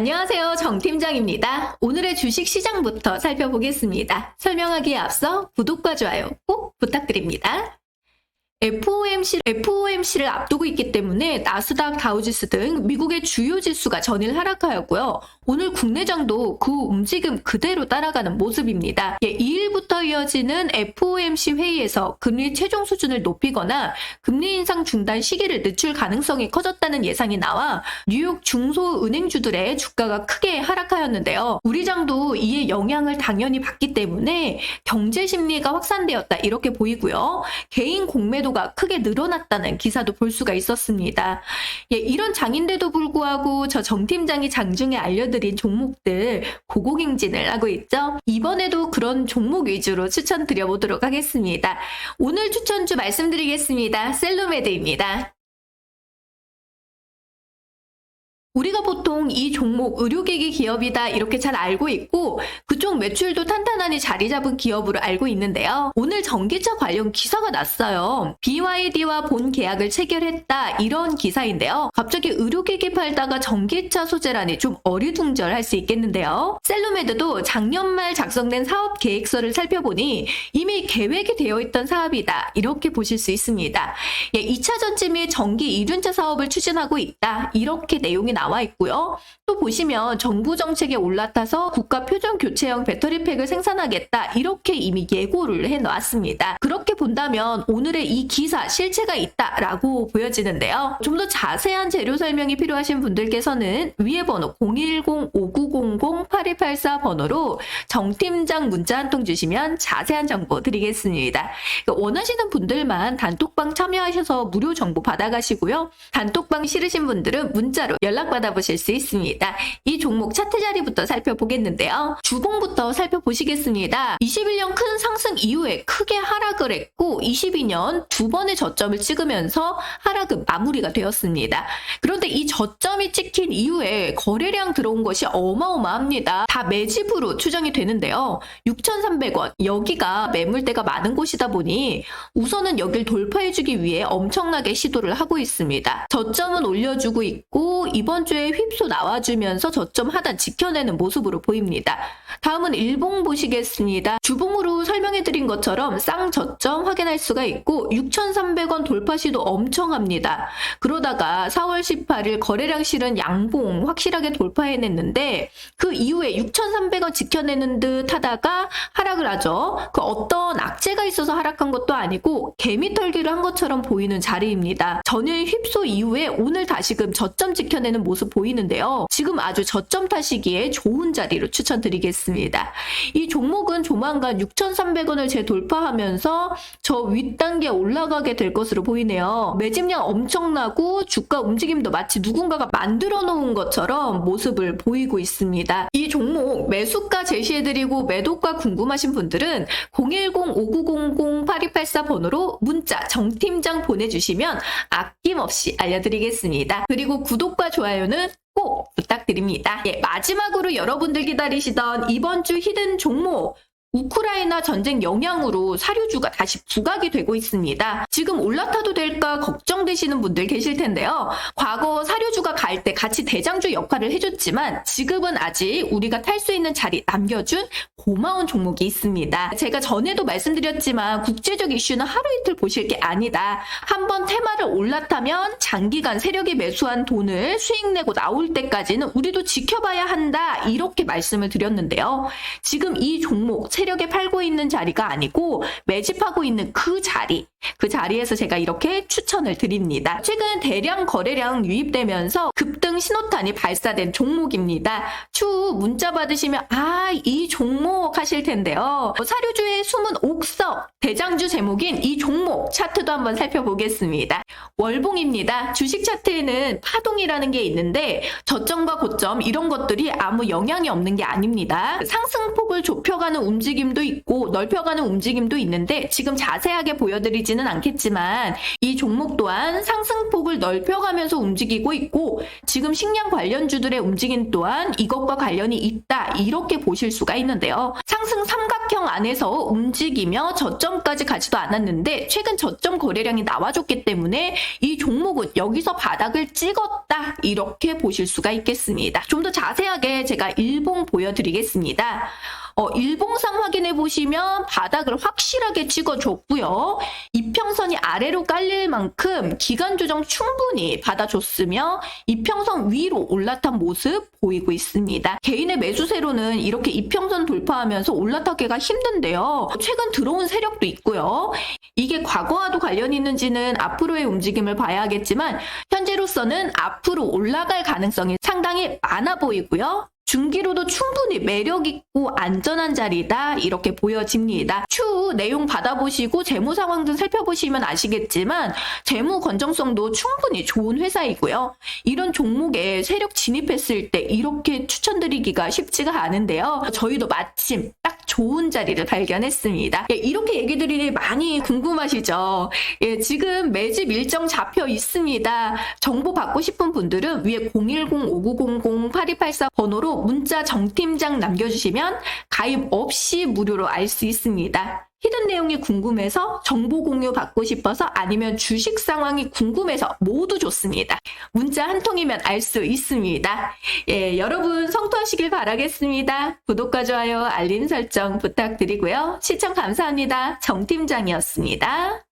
안녕하세요. 정 팀장입니다. 오늘의 주식 시장부터 살펴보겠습니다. 설명하기에 앞서 구독과 좋아요 꼭 부탁드립니다. FOMC, FOMC를 앞두고 있기 때문에 나스닥, 다우지수 등 미국의 주요 지수가 전일 하락하였고요. 오늘 국내장도 그 움직임 그대로 따라가는 모습입니다. 예, 2일부터 이어지는 FOMC 회의에서 금리 최종 수준을 높이거나 금리 인상 중단 시기를 늦출 가능성이 커졌다는 예상이 나와 뉴욕 중소은행주들의 주가가 크게 하락하였는데요. 우리 장도 이에 영향을 당연히 받기 때문에 경제 심리가 확산되었다 이렇게 보이고요. 개인 공매도 가 크게 늘어났다는 기사도 볼 수가 있었습니다. 예, 이런 장인데도 불구하고 저 정 팀장이 장중에 알려드린 종목들 고공행진을 하고 있죠. 이번에도 그런 종목 위주로 추천드려 보도록 하겠습니다. 오늘 추천주 말씀드리겠습니다. 셀로메드입니다. 우리가 보통 이 종목 의료기기 기업이다 이렇게 잘 알고 있고 그쪽 매출도 탄탄하니 자리 잡은 기업으로 알고 있는데요. 오늘 전기차 관련 기사가 났어요. BYD와 본 계약을 체결했다 이런 기사인데요. 갑자기 의료기기 팔다가 전기차 소재라니 좀 어리둥절할 수 있겠는데요. 셀로메드도 작년 말 작성된 사업 계획서를 살펴보니 이미 계획이 되어 있던 사업이다 이렇게 보실 수 있습니다. 예, 2차 전지 및 전기 이륜차 사업을 추진하고 있다 이렇게 내용이 나와 있고요. 또 보시면 정부 정책에 올라타서 국가 표준 교체형 배터리팩을 생산하겠다 이렇게 이미 예고를 해 놨습니다. 그렇게 본다면 오늘의 이 기사 실체가 있다라고 보여지는데요. 좀 더 자세한 재료 설명이 필요하신 분들께서는 위에 번호 010-5900-8284 번호로 정팀장 문자 한 통 주시면 자세한 정보 드리겠습니다. 그러니까 원하시는 분들만 단톡방 참여하셔서 무료 정보 받아가시고요. 단톡방 싫으신 분들은 문자로 연락 받아 보실 수 있습니다. 이 종목 차트 자리부터 살펴보겠는데요. 주봉부터 살펴보시겠습니다. 21년 큰 상승 이후에 크게 하락을 했고 22년 두 번의 저점을 찍으면서 하락은 마무리가 되었습니다. 그런데 이 저점이 찍힌 이후에 거래량 들어온 것이 어마어마합니다. 다 매집으로 추정이 되는데요. 6,300원 여기가 매물대가 많은 곳이다 보니 우선은 여길 돌파해주기 위해 엄청나게 시도를 하고 있습니다. 저점은 올려주고 있고 이번 주에 휩소 나와주면서 저점 하단 지켜내는 모습으로 보입니다. 다음은 일봉 보시겠습니다. 주봉으로 설명해드린 것처럼 쌍 저점 확인할 수가 있고 6,300원 돌파 시도 엄청 합니다. 그러다가 4월 18일 거래량 실은 양봉 확실하게 돌파해냈는데 그 이후에 6,300원 지켜내는 듯 하다가 하락을 하죠. 그 어떤 악재가 있어서 하락한 것도 아니고 개미 털기를 한 것처럼 보이는 자리입니다. 전일 휩소 이후에 오늘 다시금 저점 지켜내는 모습 보이는데요. 지금 아주 저점 타시기에 좋은 자리로 추천드리겠습니다. 이 종목은 조만간 6,300원을 재돌파하면서 저 윗단계 올라가게 될 것으로 보이네요. 매집량 엄청나고 주가 움직임도 마치 누군가가 만들어 놓은 것처럼 모습을 보이고 있습니다. 이 종목 매수가 제시해드리고 매도가 궁금하신 분들은 010-5900-8284 번호로 문자 정팀장 보내주시면 아낌없이 알려드리겠습니다. 그리고 구독과 좋아요 는 꼭 부탁드립니다. 예, 마지막으로 여러분들 기다리시던 이번 주 히든 종목 우크라이나 전쟁 영향으로 사료주가 다시 부각이 되고 있습니다. 지금 올라타도 될까 걱정되시는 분들 계실 텐데요. 과거 사료주가 갈 때 같이 대장주 역할을 해줬지만 지금은 아직 우리가 탈 수 있는 자리 남겨준 고마운 종목이 있습니다. 제가 전에도 말씀드렸지만 국제적 이슈는 하루 이틀 보실 게 아니다. 한번 테마를 올라타면 장기간 세력이 매수한 돈을 수익 내고 나올 때까지는 우리도 지켜봐야 한다. 이렇게 말씀을 드렸는데요. 지금 이 종목 세력에 팔고 있는 자리가 아니고 매집하고 있는 그 자리, 그 자리에서 제가 이렇게 추천을 드립니다. 최근 대량 거래량 유입되면서 급등 신호탄이 발사된 종목입니다. 추후 문자 받으시면 아, 이 종목 하실 텐데요. 사료주의 숨은 옥석, 대장주 제목인 이 종목 차트도 한번 살펴보겠습니다. 월봉입니다. 주식 차트에는 파동이라는 게 있는데 저점과 고점 이런 것들이 아무 영향이 없는 게 아닙니다. 상승폭을 좁혀가는 움직임도 있고 넓혀가는 움직임도 있는데 지금 자세하게 보여드리지는 않겠지만 이 종목 또한 상승폭을 넓혀가면서 움직이고 있고 지금 식량 관련주들의 움직임 또한 이것과 관련이 있다 이렇게 보실 수가 있는데요. 상승 삼각형 안에서 움직이며 저점까지 가지도 않았는데 최근 저점 거래량이 나와줬기 때문에 이 종목은 여기서 바닥을 찍었다 이렇게 보실 수가 있겠습니다. 좀 더 자세하게 제가 일봉 보여드리겠습니다. 어, 일봉상 확인해 보시면 바닥을 확실하게 찍어줬고요. 이평선이 아래로 깔릴 만큼 기간 조정 충분히 받아줬으며 이평선 위로 올라탄 모습 보이고 있습니다. 개인의 매수세로는 이렇게 이평선 돌파하면서 올라타기가 힘든데요. 최근 들어온 세력도 있고요. 이게 과거와도 관련이 있는지는 앞으로의 움직임을 봐야겠지만 현재로서는 앞으로 올라갈 가능성이 상당히 많아 보이고요. 중기로도 충분히 매력 있고 안전한 자리다 이렇게 보여집니다. 추후 내용 받아보시고 재무 상황 좀 살펴보시면 아시겠지만 재무 건정성도 충분히 좋은 회사이고요. 이런 종목에 세력 진입했을 때 이렇게 추천드리기가 쉽지가 않은데요. 저희도 마침 딱 좋은 자리를 발견했습니다. 예, 이렇게 얘기 드리니 많이 궁금하시죠? 예, 지금 매집 일정 잡혀 있습니다. 정보 받고 싶은 분들은 위에 010-5900-8284 번호로 문자 정팀장 남겨주시면 가입 없이 무료로 알 수 있습니다. 히든 내용이 궁금해서 정보 공유 받고 싶어서 아니면 주식 상황이 궁금해서 모두 좋습니다. 문자 한 통이면 알 수 있습니다. 예, 여러분 성투하시길 바라겠습니다. 구독과 좋아요, 알림 설정 부탁드리고요. 시청 감사합니다. 정팀장이었습니다.